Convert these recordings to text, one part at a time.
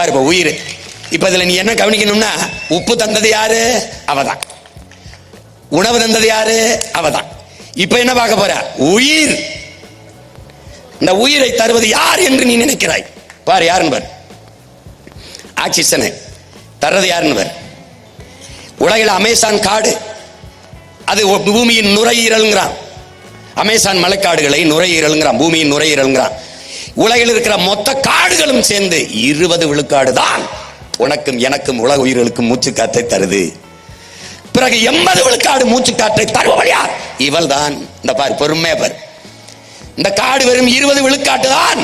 பாரு இப்போ உயிர். இப்ப இதில் நீ என்ன கவனிக்கணும்னா உப்பு தந்தது யாரு? அவதான். உணவு தந்தது யாரு? அவதான். இப்ப என்ன பார்க்க போற? உயிர். இந்த உயிரை தருவது யார் என்று நீ நினைக்கிறாய்? பாரு யாருன்னு பாரு ஆக்சிஜனை தர்றது யாருன்னு பாரு உலகில் அமேசான் காடு. அது பூமியின் நுரையீரல்ங்கிறான். அமேசான் மலைக்காடுகளை நுரையீரல்ங்கிறான். பூமியின் நுரையீரல்ங்கிறான். உலகில் இருக்கிற மொத்த காடுகளும் சேர்ந்து இருபது விழுக்காடு தான் உனக்கும் எனக்கும் உலக உயிர்களுக்கும் மூச்சு காற்றை தருது. பிறகு எண்பது விழுக்காடு மூச்சு காற்றை தருபவள் யார்? இவள் தான் இந்த பார் பொறுமையா பார். இந்த காடு வெறும் இருபது விழுக்காட்டு தான்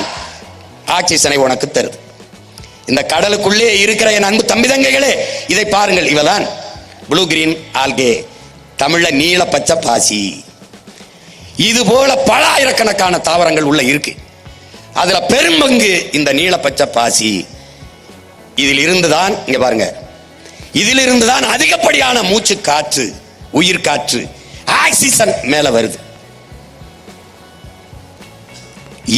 ஆக்சிஜனை உனக்கு தருது. இந்த கடலுக்குள்ளே இருக்கிற என் அன்பு தம்பிதங்கைகளே இதை பாருங்கள். இவதான் ப்ளூ கிரீன் ஆல்கே தமிழ்ல நீல பச்சை பாசி. இது போல பல ஆயிரக்கணக்கான தாவரங்கள் உள்ள இருக்கு. அதுல பெரும்பங்கு இந்த நீல பச்சை பாசி. இதில் இருந்துதான் இங்க பாருங்க. இதில் இருந்துதான் அதிகப்படியான மூச்சு காற்று உயிர் காற்று ஆக்சிஜன் மேல வருது.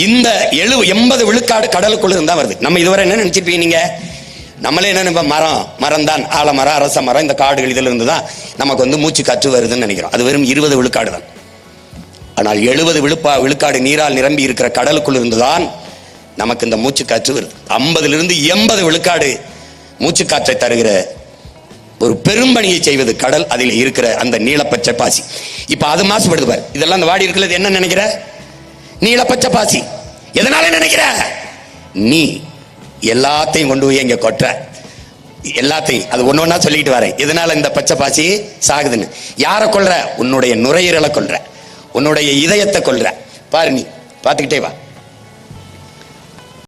இந்த எழு எண்பது விழுக்காடு கடலுக்குள்ள இருந்தா வருது. நம்ம இதுவரை என்ன நினைச்சிருப்பீங்க நீங்க? நம்மளே என்ன நினைப்போம்? மரம் மரம் தான். ஆலமரம் அரச மரம் இந்த காடுகள் இதுல இருந்து தான் நமக்கு வந்து மூச்சு காற்று வருதுன்னு நினைக்கிறோம். அது வெறும் இருபது விழுக்காடு தான். ஆனால் எழுபது விழுப்பா விழுக்காடு நீரால் நிரம்பி இருக்கிற கடலுக்குள் இருந்துதான் நமக்கு இந்த மூச்சு காற்று வருது. ஐம்பதுலிருந்து எண்பது விழுக்காடு மூச்சு காற்றை தருகிற ஒரு பெரும்பணியை செய்வது கடல் அதில் இருக்கிற அந்த நீலப்பச்சை பாசி. இப்போ அது மாசுபடுது பாரு. இதெல்லாம் அந்த வாடி இருக்கிறது என்ன நினைக்கிற? நீலப்பச்சை பாசி. எதனால நினைக்கிற? நீ எல்லாத்தையும் கொண்டு போய் இங்கே கொட்டுற. எல்லாத்தையும். அது ஒன்று ஒன்றா சொல்லிட்டு வரேன். இதனால இந்த பச்சை பாசி சாகுதுன்னு? யாரை கொள்ற உன்னுடைய நுரையீரலை கொல்ற. உன்னுடைய இதயத்தை கொள்ற பாரு நீ பார்த்துக்கிட்டே வா.